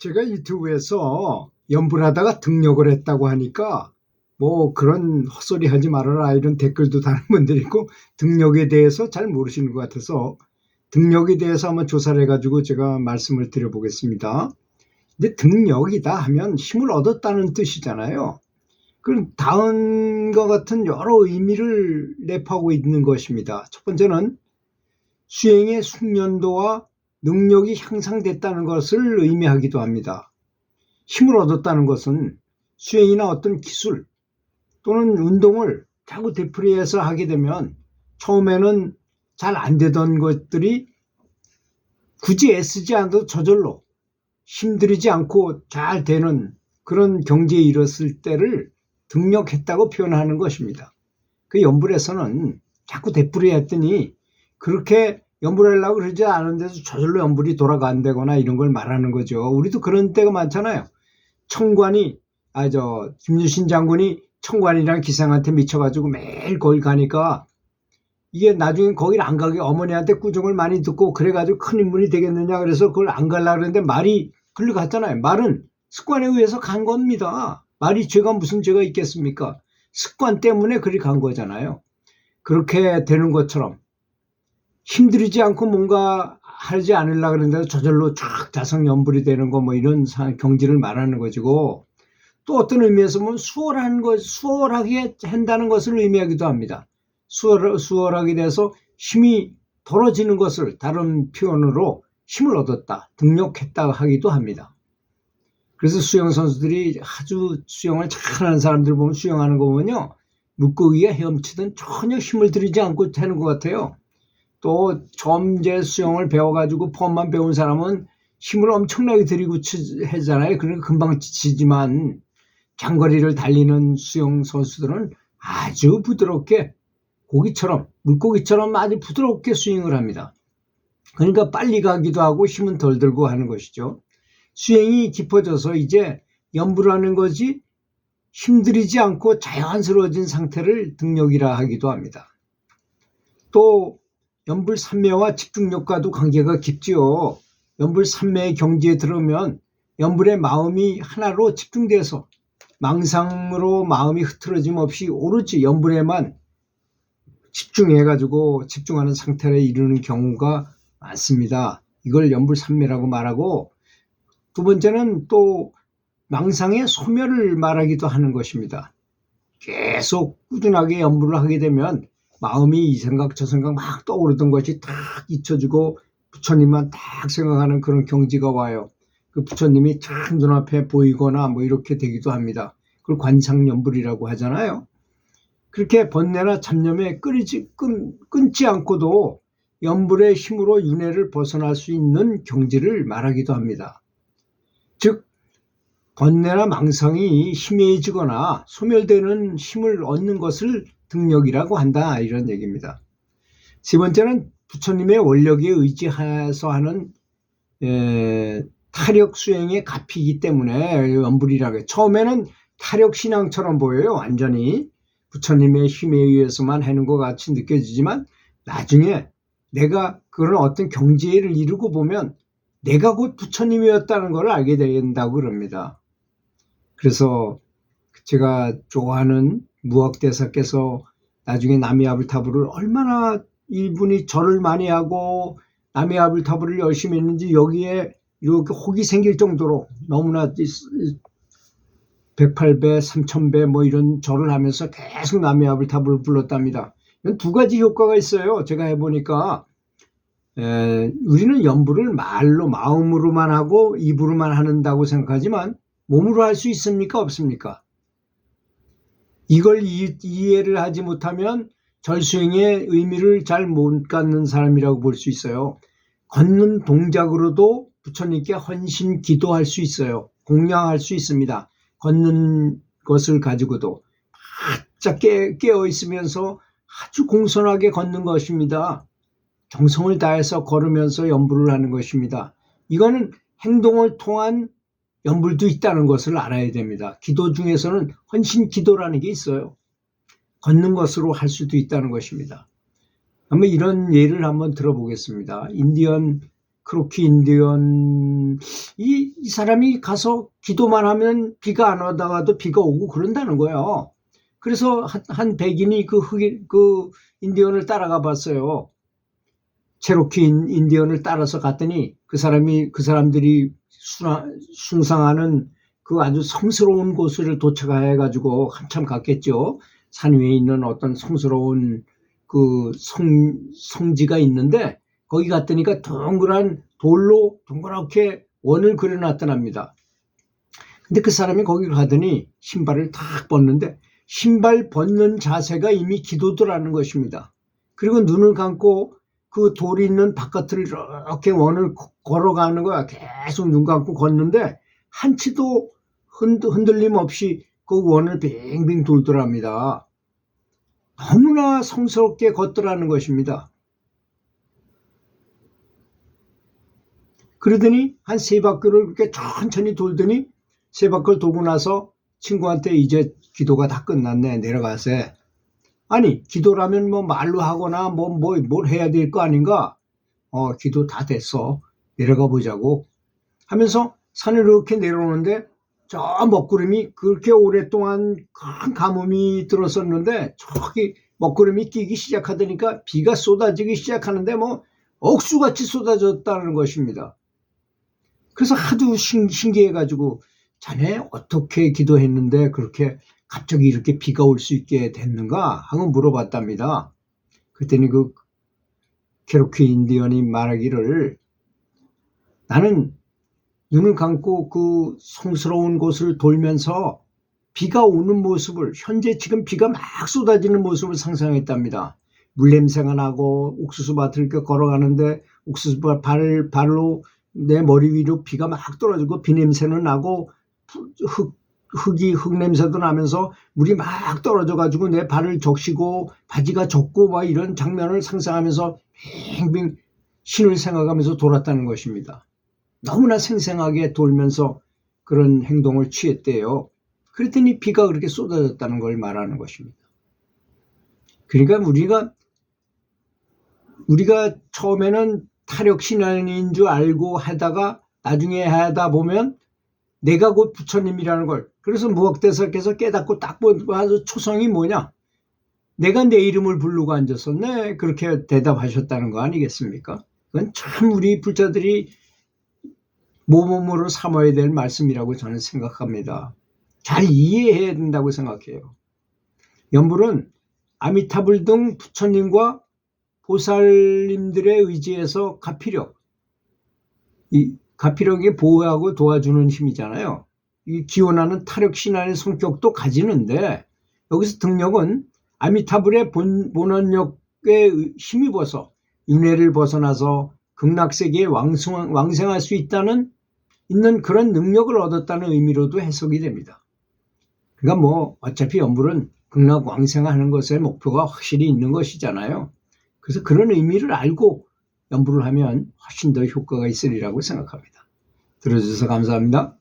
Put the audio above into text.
제가 유튜브에서 연불 하다가 등록을 했다고 하니까 뭐 그런 헛소리 하지 말아라 이런 댓글도 다는 분들이 있고 등록에 대해서 잘 모르시는 것 같아서 등록에 대해서 한번 조사를 해가지고 제가 말씀을 드려보겠습니다. 근데 등록이다 하면 힘을 얻었다는 뜻이잖아요. 그럼 다음과 같은 여러 의미를 내포하고 있는 것입니다. 첫 번째는 수행의 숙련도와 능력이 향상됐다는 것을 의미하기도 합니다. 힘을 얻었다는 것은 수행이나 어떤 기술 또는 운동을 자꾸 되풀이해서 하게 되면 처음에는 잘 안 되던 것들이 굳이 애쓰지 않아도 저절로 힘들이지 않고 잘 되는 그런 경지에 이뤘을 때를 등력했다고 표현하는 것입니다. 그 연불에서는 자꾸 되풀이 했더니 그렇게 연불하려고 그러지 않은데도 저절로 연불이 돌아간다거나 이런 걸 말하는 거죠. 우리도 그런 때가 많잖아요. 청관이, 아, 저, 김유신 장군이 청관이랑 기상한테 미쳐가지고 매일 거기 가니까 이게 나중에 거길 안 가게 어머니한테 꾸중을 많이 듣고 그래가지고 큰 인물이 되겠느냐 그래서 그걸 안 갈라 그랬는데 말이 글로 갔잖아요. 말은 습관에 의해서 간 겁니다. 말이 죄가 무슨 죄가 있겠습니까? 습관 때문에 그리 간 거잖아요. 그렇게 되는 것처럼 힘들이지 않고 뭔가 하지 않으려고 그러는데 저절로 쫙 자성연불이 되는 거 뭐 이런 경지를 말하는 것이고 또 어떤 의미에서 보면 수월한 것, 수월하게 한다는 것을 의미하기도 합니다. 수월, 수월하게 돼서 힘이 벌어지는 것을 다른 표현으로 힘을 얻었다, 등록했다 하기도 합니다. 그래서 수영 선수들이 아주 수영을 잘하는 사람들 보면 수영하는 거 보면요. 물고기가 헤엄치든 전혀 힘을 들이지 않고 되는 것 같아요. 또 점제 수영을 배워가지고 펌만 배운 사람은 힘을 엄청나게 들이고 하잖아요. 그러니까 금방 지치지만 장거리를 달리는 수영 선수들은 아주 부드럽게 고기처럼 물고기처럼 아주 부드럽게 스윙을 합니다. 그러니까 빨리 가기도 하고 힘은 덜 들고 하는 것이죠. 수행이 깊어져서 이제 연불하는 것이 힘들이지 않고 자연스러워진 상태를 등력이라 하기도 합니다. 또 연불 삼매와 집중력과도 관계가 깊지요. 연불 삼매의 경지에 들어오면 연불의 마음이 하나로 집중돼서 망상으로 마음이 흐트러짐 없이 오로지 연불에만 집중해가지고 집중하는 상태를 이루는 경우가 많습니다. 이걸 연불삼매라고 말하고 두 번째는 또 망상의 소멸을 말하기도 하는 것입니다. 계속 꾸준하게 연불을 하게 되면 마음이 이 생각 저 생각 막 떠오르던 것이 탁 잊혀지고 부처님만 딱 생각하는 그런 경지가 와요. 그 부처님이 참 눈앞에 보이거나 뭐 이렇게 되기도 합니다. 그걸 관상연불이라고 하잖아요. 그렇게 번뇌나 잡념에 끊이지, 끊, 끊지 않고도 연불의 힘으로 윤회를 벗어날 수 있는 경지를 말하기도 합니다. 즉, 번뇌나 망상이 희미해지거나 소멸되는 힘을 얻는 것을 등력이라고 한다. 이런 얘기입니다. 세 번째는 부처님의 원력에 의지해서 하는 에, 타력 수행의 값이기 때문에 연불이라고. 처음에는 타력 신앙처럼 보여요. 완전히. 부처님의 힘에 의해서만 하는 것 같이 느껴지지만 나중에 내가 그런 어떤 경지를 이루고 보면 내가 곧 부처님이었다는 걸 알게 된다고 그럽니다. 그래서 제가 좋아하는 무학대사께서 나중에 나미아불타불을 얼마나 이분이 절을 많이 하고 나미아불타불을 열심히 했는지 여기에 이렇게 혹이 생길 정도로 너무나 108배, 3000배 뭐 이런 절을 하면서 계속 아불탑을 불렀답니다. 이건 두 가지 효과가 있어요. 제가 해보니까 에, 우리는 연부를 말로 마음으로만 하고 입으로만 하는다고 생각하지만 몸으로 할 수 있습니까? 없습니까? 이걸 이, 이해를 하지 못하면 절수행의 의미를 잘 못 갖는 사람이라고 볼 수 있어요. 걷는 동작으로도 부처님께 헌신 기도할 수 있어요. 공양할 수 있습니다. 걷는 것을 가지고도 바짝 깨, 깨어 있으면서 아주 공손하게 걷는 것입니다. 정성을 다해서 걸으면서 연불을 하는 것입니다. 이거는 행동을 통한 연불도 있다는 것을 알아야 됩니다. 기도 중에서는 헌신 기도라는 게 있어요. 걷는 것으로 할 수도 있다는 것입니다. 한번 이런 예를 한번 들어보겠습니다. 인디언 크로키 인디언 이, 이 사람이 가서 기도만 하면 비가 안 오다가도 비가 오고 그런다는 거예요. 그래서 한, 한 백인이 그 흑인 그 인디언을 따라가 봤어요. 체로키 인- 인디언을 따라서 갔더니 그 사람이 그 사람들이 숭상하는 그 아주 성스러운 곳을 도착해 가지고 한참 갔겠죠. 산 위에 있는 어떤 성스러운 그 성, 성지가 있는데 거기 갔더니까 동그란 돌로 동그랗게 원을 그려놨더랍니다. 근데 그 사람이 거기 가더니 신발을 탁 벗는데 신발 벗는 자세가 이미 기도더라는 것입니다. 그리고 눈을 감고 그 돌이 있는 바깥을 이렇게 원을 거- 걸어가는 거야. 계속 눈 감고 걷는데 한치도 흔- 흔들림 없이 그 원을 빙빙 돌더랍니다. 너무나 성스럽게 걷더라는 것입니다. 그러더니 한 세 바퀴를 그렇게 천천히 돌더니 세 바퀴를 돌고 나서 친구한테 이제 기도가 다 끝났네 내려가세. 아니 기도라면 뭐 말로 하거나 뭐뭐뭘 해야 될 거 아닌가? 어 기도 다 됐어 내려가 보자고 하면서 산을 이렇게 내려오는데 저 먹구름이 그렇게 오랫동안 큰 가뭄이 들었었는데 저기 먹구름이 끼기 시작하더니까 비가 쏟아지기 시작하는데 뭐 억수같이 쏟아졌다는 것입니다. 그래서 하도 신, 신기해가지고 자네 어떻게 기도했는데 그렇게 갑자기 이렇게 비가 올 수 있게 됐는가 하고 물어봤답니다. 그랬더니 그 케로키 인디언이 말하기를 나는 눈을 감고 그 성스러운 곳을 돌면서 비가 오는 모습을 현재 지금 비가 막 쏟아지는 모습을 상상했답니다. 물 냄새가 나고 옥수수 밭을 이렇게 걸어가는데 옥수수 밭 발, 발로 내 머리 위로 비가 막 떨어지고 비 냄새는 나고 흙, 흙이 흙 냄새도 나면서 물이 막 떨어져 가지고 내 발을 적시고 바지가 젖고 막 이런 장면을 상상하면서 빙빙 신을 생각하면서 돌았다는 것입니다. 너무나 생생하게 돌면서 그런 행동을 취했대요. 그랬더니 비가 그렇게 쏟아졌다는 걸 말하는 것입니다. 그러니까 우리가 우리가 처음에는 타력 신앙인 줄 알고 하다가 나중에 하다 보면 내가 곧 부처님이라는 걸 그래서 무학대사께서 깨닫고 딱 봐서 초성이 뭐냐 내가 내 이름을 부르고 앉았었네 그렇게 대답하셨다는 거 아니겠습니까? 그건 참 우리 불자들이 모범으로 삼아야 될 말씀이라고 저는 생각합니다. 잘 이해해야 된다고 생각해요. 연불은 아미타불 등 부처님과 보살님들의 의지에서 가피력, 이 가피력이 보호하고 도와주는 힘이잖아요. 이 기원하는 타력 신안의 성격도 가지는데 여기서 등력은 아미타불의 본, 본원력에 힘입어서 윤회를 벗어나서 극락세계에 왕성, 왕생할 수 있다는 있는 그런 능력을 얻었다는 의미로도 해석이 됩니다. 그러니까 뭐 어차피 연불은 극락 왕생하는 것의 목표가 확실히 있는 것이잖아요. 그래서 그런 의미를 알고 연불을 하면 훨씬 더 효과가 있으리라고 생각합니다. 들어주셔서 감사합니다.